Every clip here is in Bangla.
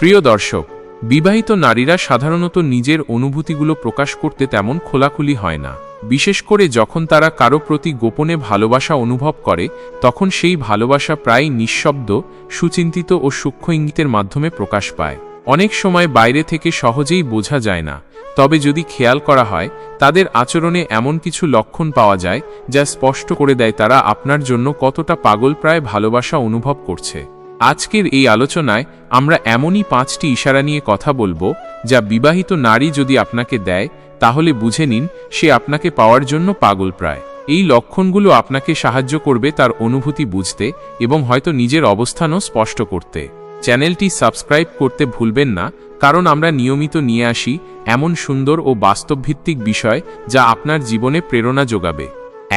প্রিয় দর্শক, বিবাহিত নারীরা সাধারণত নিজের অনুভূতিগুলো প্রকাশ করতে তেমন খোলাখুলি হয় না। বিশেষ করে যখন তারা কারও প্রতি গোপনে ভালোবাসা অনুভব করে, তখন সেই ভালোবাসা প্রায় নিঃশব্দ, সুচিন্তিত ও সূক্ষ্ম ইঙ্গিতের মাধ্যমে প্রকাশ পায়। অনেক সময় বাইরে থেকে সহজেই বোঝা যায় না, তবে যদি খেয়াল করা হয়, তাদের আচরণে এমন কিছু লক্ষণ পাওয়া যায়, যা স্পষ্ট করে দেয় তারা আপনার জন্য কতটা পাগল প্রায় ভালোবাসা অনুভব করছে। আজকের এই আলোচনায় আমরা এমনই পাঁচটি ইশারা নিয়ে কথা বলব যা বিবাহিত নারী যদি আপনাকে দেয়, তাহলে বুঝে নিন সে আপনাকে পাওয়ার জন্য পাগল প্রায়। এই লক্ষণগুলো আপনাকে সাহায্য করবে তার অনুভূতি বুঝতে এবং হয়তো নিজের অবস্থানও স্পষ্ট করতে। চ্যানেলটি সাবস্ক্রাইব করতে ভুলবেন না, কারণ আমরা নিয়মিত নিয়ে আসি এমন সুন্দর ও বাস্তবভিত্তিক বিষয় যা আপনার জীবনে প্রেরণা যোগাবে।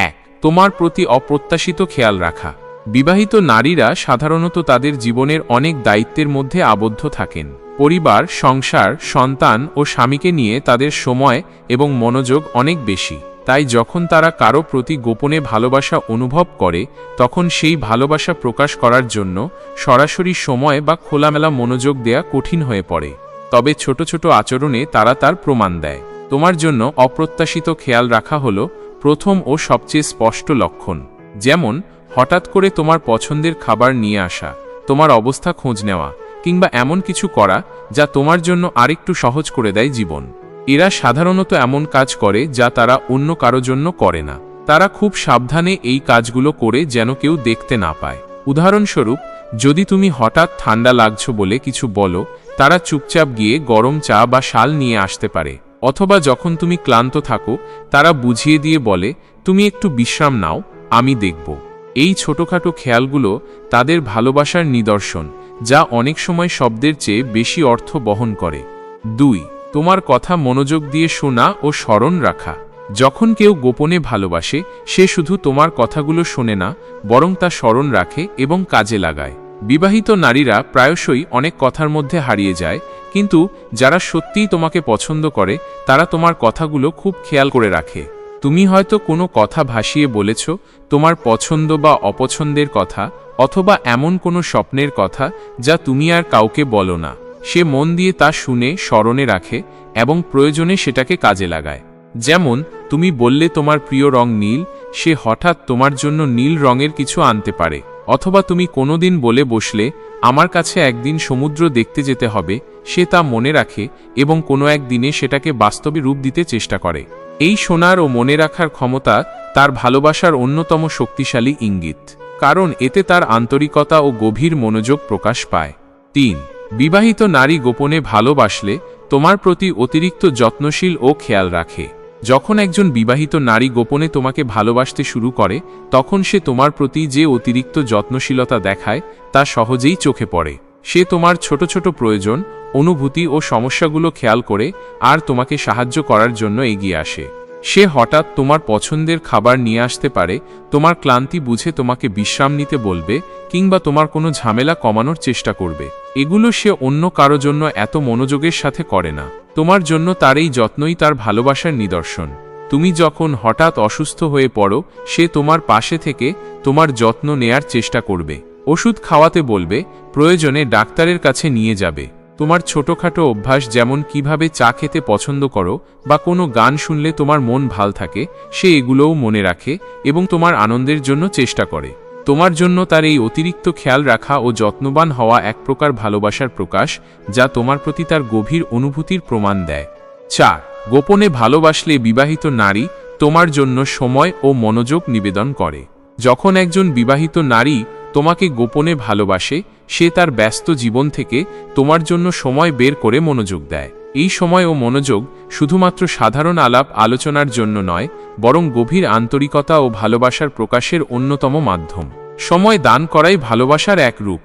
এক, তোমার প্রতি অপ্রত্যাশিত খেয়াল রাখা। বিবাহিত নারীরা সাধারণত তাদের জীবনের অনেক দায়িত্বের মধ্যে আবদ্ধ থাকেন। পরিবার, সংসার, সন্তান ও স্বামীকে নিয়ে তাদের সময় এবং মনোযোগ অনেক বেশি। তাই যখন তারা কারও প্রতি গোপনে ভালোবাসা অনুভব করে, তখন সেই ভালোবাসা প্রকাশ করার জন্য সরাসরি সময় বা খোলামেলা মনোযোগ দেয়া কঠিন হয়ে পড়ে। তবে ছোট ছোট আচরণে তারা তার প্রমাণ দেয়। তোমার জন্য অপ্রত্যাশিত খেয়াল রাখা হল প্রথম ও সবচেয়ে স্পষ্ট লক্ষণ। যেমন হঠাৎ করে তোমার পছন্দের খাবার নিয়ে আসা, তোমার অবস্থা খোঁজ নেওয়া, কিংবা এমন কিছু করা যা তোমার জন্য আরেকটু সহজ করে দেয় জীবন। এরা সাধারণত এমন কাজ করে যা তারা অন্য কারও জন্য করে না। তারা খুব সাবধানে এই কাজগুলো করে যেন কেউ দেখতে না পায়। উদাহরণস্বরূপ, যদি তুমি হঠাৎ ঠান্ডা লাগছো বলে কিছু বলো, তারা চুপচাপ গিয়ে গরম চা বা শাল নিয়ে আসতে পারে। অথবা যখন তুমি ক্লান্ত থাকো, তারা বুঝিয়ে দিয়ে বলে, তুমি একটু বিশ্রাম নাও, আমি দেখব। এই ছোটখাটো খেয়ালগুলো তাদের ভালোবাসার নিদর্শন, যা অনেক সময় শব্দের চেয়ে বেশি অর্থ বহন করে। দুই, তোমার কথা মনোযোগ দিয়ে শোনা ও স্মরণ রাখা। যখন কেউ গোপনে ভালোবাসে, সে শুধু তোমার কথাগুলো শোনে না, বরং তা স্মরণ রাখে এবং কাজে লাগায়। বিবাহিত নারীরা প্রায়শই অনেক কথার মধ্যে হারিয়ে যায়, কিন্তু যারা সত্যিই তোমাকে পছন্দ করে, তারা তোমার কথাগুলো খুব খেয়াল করে রাখে। তুমি হয়তো কোনো কথা ভাসিয়ে বলেছ, তোমার পছন্দ বা অপছন্দের কথা, অথবা এমন কোনো স্বপ্নের কথা, যা তুমি আর কাউকে বলো না। সে মন দিয়ে তা শুনে, স্মরণে রাখে, এবং প্রয়োজনে সেটাকে কাজে লাগায়। যেমন, তুমি বললে তোমার প্রিয় রং নীল, সে হঠাৎ তোমার জন্য নীল রঙের কিছু আনতে পারে। অথবা তুমি কোনোদিন বলে বসলে, আমার কাছে একদিন সমুদ্র দেখতে যেতে হবে সে তা মনে রাখে, এবং কোনো একদিনে সেটাকে বাস্তবে রূপ দিতে চেষ্টা করে। এই শোনার ও মনে রাখার ক্ষমতা তার ভালোবাসার অন্যতম শক্তিশালী ইঙ্গিত, কারণ এতে তার আন্তরিকতা ও গভীর মনোযোগ প্রকাশ পায়। তিন, বিবাহিত নারী গোপনে ভালোবাসলে তোমার প্রতি অতিরিক্ত যত্নশীল ও খেয়াল রাখে। যখন একজন বিবাহিত নারী গোপনে তোমাকে ভালোবাসতে শুরু করে, তখন সে তোমার প্রতি যে অতিরিক্ত যত্নশীলতা দেখায়, তা সহজেই চোখে পড়ে। সে তোমার ছোট ছোট প্রয়োজন, অনুভূতি ও সমস্যাগুলো খেয়াল করে আর তোমাকে সাহায্য করার জন্য এগিয়ে আসে। সে হঠাৎ তোমার পছন্দের খাবার নিয়ে আসতে পারে, তোমার ক্লান্তি বুঝে তোমাকে বিশ্রাম নিতে বলবে কিংবা তোমার কোনো ঝামেলা কমানোর চেষ্টা করবে। এগুলো সে অন্য কারও জন্য এত মনোযোগের সাথে করে না। তোমার জন্য তার এই যত্নই তার ভালোবাসার নিদর্শন। তুমি যখন হঠাৎ অসুস্থ হয়ে পড়ো, সে তোমার পাশে থেকে তোমার যত্ন নেয়ার চেষ্টা করবে। ওষুধ খাওয়াতে বলবে, প্রয়োজনে ডাক্তারের কাছে নিয়ে যাবে। তোমার ছোটখাটো অভ্যাস যেমন কীভাবে চা খেতে পছন্দ করো বা কোনো গান শুনলে তোমার মন ভালো থাকে, সে এগুলোও মনে রাখে এবং তোমার আনন্দের জন্য চেষ্টা করে। তোমার জন্য তার এই অতিরিক্ত খেয়াল রাখা ও যত্নবান হওয়া এক প্রকার ভালোবাসার প্রকাশ, যা তোমার প্রতি তার গভীর অনুভূতির প্রমাণ দেয়। চার, গোপনে ভালোবাসলে বিবাহিত নারী তোমার জন্য সময় ও মনোযোগ নিবেদন করে। যখন একজন বিবাহিত নারী তোমাকে গোপনে ভালোবাসে, সে তার ব্যস্ত জীবন থেকে তোমার জন্য সময় বের করে মনোযোগ দেয়। এই সময় ও মনোযোগ শুধুমাত্র সাধারণ আলাপ আলোচনার জন্য নয়, বরং গভীর আন্তরিকতা ও ভালোবাসার প্রকাশের অন্যতম মাধ্যম। সময় দান করাই ভালোবাসার এক রূপ।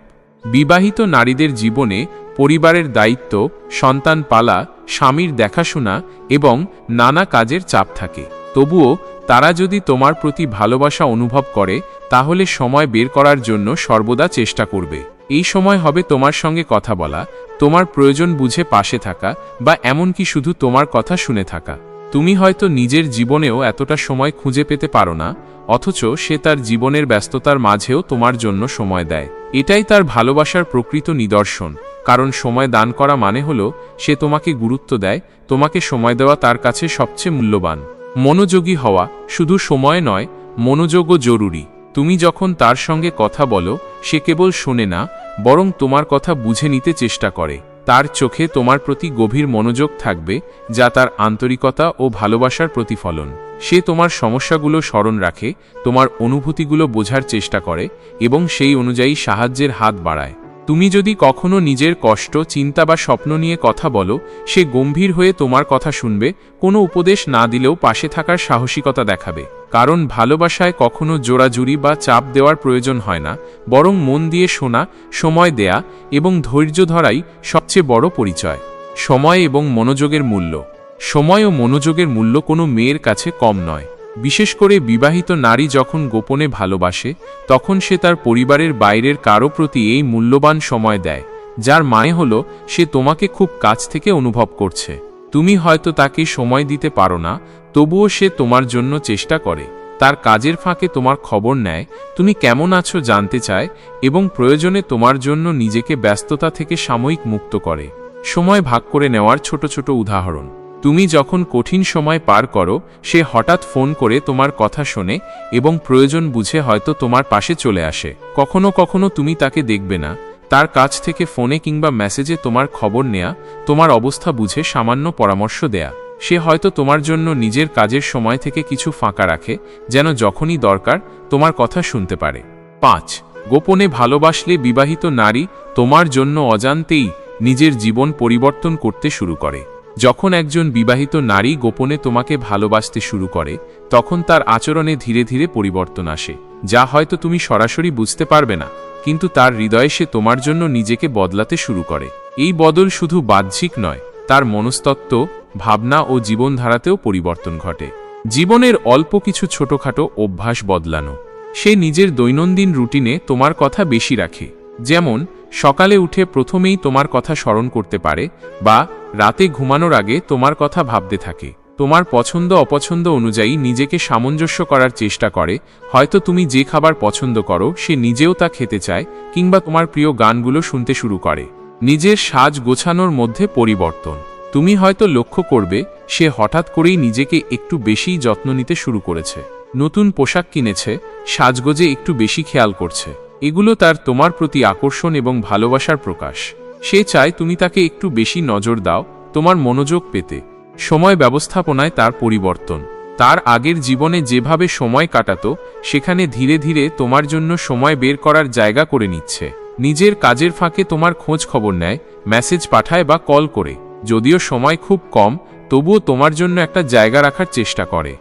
বিবাহিত নারীদের জীবনে পরিবারের দায়িত্ব, সন্তান পালা, স্বামীর দেখাশোনা এবং নানা কাজের চাপ থাকে। তবুও তারা যদি তোমার প্রতি ভালোবাসা অনুভব করে তাহলে সময় বের করার জন্য সর্বদা চেষ্টা করবে। এই সময় হবে তোমার সঙ্গে কথা বলা, তোমার প্রয়োজন বুঝে পাশে থাকা, বা এমনকি শুধু তোমার কথা শুনে থাকা। তুমি হয়তো নিজের জীবনেও এতটা সময় খুঁজে পেতে পারো না, অথচ সে তার জীবনের ব্যস্ততার মাঝেও তোমার জন্য সময় দেয়। এটাই তার ভালোবাসার প্রকৃত নিদর্শন, কারণ সময় দান করা মানে হল, সে তোমাকে গুরুত্ব দেয়, তোমাকে সময় দেওয়া তার কাছে সবচেয়ে মূল্যবান। মনোযোগী হওয়া শুধু সময় নয়, মনোযোগও জরুরি। তুমি যখন তার সঙ্গে কথা বলো, সে কেবল শোনে না, বরং তোমার কথা বুঝে নিতে চেষ্টা করে। তার চোখে তোমার প্রতি গভীর মনোযোগ থাকবে, যা তার আন্তরিকতা ও ভালোবাসার প্রতিফলন। সে তোমার সমস্যাগুলো স্মরণ রাখে, তোমার অনুভূতিগুলো বোঝার চেষ্টা করে, এবং সেই অনুযায়ী সাহায্যের হাত বাড়ায়। তুমি যদি কখনো নিজের কষ্ট, চিন্তা বা স্বপ্ন নিয়ে কথা বলো, সে গম্ভীর হয়ে তোমার কথা শুনবে, কোনো উপদেশ না দিলেও পাশে থাকার সাহসিকতা দেখাবে। কারণ ভালোবাসায় কখনো জোড়াজুড়ি বা চাপ দেওয়ার প্রয়োজন হয় না, বরং মন দিয়ে শোনা, সময় দেয়া এবং ধৈর্য ধরাই সবচেয়ে বড় পরিচয়। সময় এবং মনোযোগের মূল্য। সময় ও মনোযোগের মূল্য কোনো মেয়ের কাছে কম নয়। বিশেষ করে বিবাহিত নারী যখন গোপনে ভালোবাসে, তখন সে তার পরিবারের বাইরের কারও প্রতি এই মূল্যবান সময় দেয়, যার মানে হল সে তোমাকে খুব কাছ থেকে অনুভব করছে। তুমি হয়তো তাকে সময় দিতে পারো না, তবুও সে তোমার জন্য চেষ্টা করে, তার কাজের ফাঁকে তোমার খবর নেয়, তুমি কেমন আছো জানতে চায়, এবং প্রয়োজনে তোমার জন্য নিজেকে ব্যস্ততা থেকে সাময়িক মুক্ত করে। সময় ভাগ করে নেওয়ার ছোট ছোট উদাহরণ। তুমি যখন কঠিন সময় পার করো, সে হঠাৎ ফোন করে তোমার কথা শোনে এবং প্রয়োজন বুঝে হয়তো তোমার পাশে চলে আসে। কখনো কখনো তুমি তাকে দেখবে না, তার কাছ থেকে ফোনে কিংবা মেসেজে তোমার খবর নেয়া, তোমার অবস্থা বুঝে সামান্য পরামর্শ দেয়া। সে হয়তো তোমার জন্য নিজের কাজের সময় থেকে কিছু ফাঁকা রাখে, যেন যখনই দরকার তোমার কথা শুনতে পারে। পাঁচ, গোপনে ভালোবাসলে বিবাহিত নারী তোমার জন্য অজান্তেই নিজের জীবন পরিবর্তন করতে শুরু করে। যখন একজন বিবাহিত নারী গোপনে তোমাকে ভালোবাসতে শুরু করে, তখন তার আচরণে ধীরে ধীরে পরিবর্তন আসে, যা হয়তো তুমি সরাসরি বুঝতে পারবে না, কিন্তু তার হৃদয়ে সে তোমার জন্য নিজেকে বদলাতে শুরু করে। এই বদল শুধু বাহ্যিক নয়, তার মনস্তত্ত্ব, ভাবনা ও জীবনধারাতেও পরিবর্তন ঘটে। জীবনের অল্প কিছু ছোটখাটো অভ্যাস বদলানো, সে নিজের দৈনন্দিন রুটিনে তোমার কথা বেশি রাখে। যেমন, সকালে উঠে প্রথমেই তোমার কথা স্মরণ করতে পারে বা রাতে ঘুমানোর আগে তোমার কথা ভাবতে থাকে। তোমার পছন্দ অপছন্দ অনুযায়ী নিজেকে সামঞ্জস্য করার চেষ্টা করে, হয়তো তুমি যে খাবার পছন্দ করো, সে নিজেও তা খেতে চায়, কিংবা তোমার প্রিয় গানগুলো শুনতে শুরু করে। নিজের সাজ গোছানোর মধ্যে পরিবর্তন। তুমি হয়তো লক্ষ্য করবে, সে হঠাৎ করেই নিজেকে একটু বেশিই যত্ন নিতে শুরু করেছে। নতুন পোশাক কিনেছে, সাজগোজে একটু বেশি খেয়াল করছে। এগুলো তার তোমার প্রতি আকর্ষণ এবং ভালোবাসার প্রকাশ। সে চায় তুমি তাকে একটু বেশি নজর দাও, তোমার মনোযোগ পেতে। সময় ব্যবস্থাপনায় তার পরিবর্তন। তার আগের জীবনে যেভাবে সময় কাটাতো, সেখানে ধীরে ধীরে তোমার জন্য সময় বের করার জায়গা করে নিচ্ছে। নিজের কাজের ফাঁকে তোমার খোঁজ খবর নেয়, মেসেজ পাঠায় বা কল করে। যদিও সময় খুব কম, তবুও তোমার জন্য একটা জায়গা রাখার চেষ্টা করে।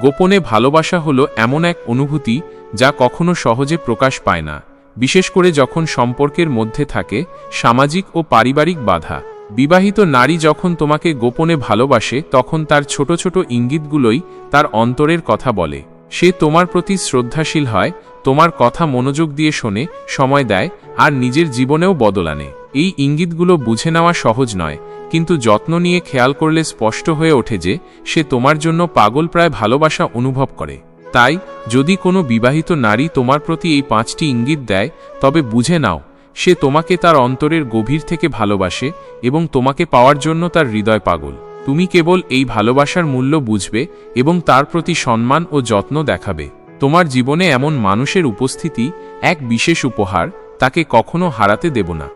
গোপনে ভালোবাসা হলো এমন এক অনুভূতি যা কখনো সহজে প্রকাশ পায় না। বিশেষ করে যখন সম্পর্কের মধ্যে থাকে সামাজিক ও পারিবারিক বাধা। বিবাহিত নারী যখন তোমাকে গোপনে ভালোবাসে, তখন তার ছোট ছোট ইঙ্গিতগুলোই তার অন্তরের কথা বলে। সে তোমার প্রতি শ্রদ্ধাশীল হয়, তোমার কথা মনোযোগ দিয়ে শোনে, সময় দেয়, আর নিজের জীবনেও বদল আনে। এই ইঙ্গিতগুলো বুঝে নেওয়া সহজ নয়, কিন্তু যত্ন নিয়ে খেয়াল করলে স্পষ্ট হয়ে ওঠে যে, সে তোমার জন্য পাগল প্রায় ভালোবাসা অনুভব করে। তাই, যদি কোনো বিবাহিত নারী তোমার প্রতি এই পাঁচটি ইঙ্গিত দেয়, তবে বুঝে নাও, সে তোমাকে তার অন্তরের গভীর থেকে ভালোবাসে এবং তোমাকে পাওয়ার জন্য তার হৃদয় পাগল। তুমি কেবল এই ভালোবাসার মূল্য বুঝবে এবং তার প্রতি সম্মান ও যত্ন দেখাবে। তোমার জীবনে এমন মানুষের উপস্থিতি এক বিশেষ উপহার, তাকে কখনো হারাতে দেব না।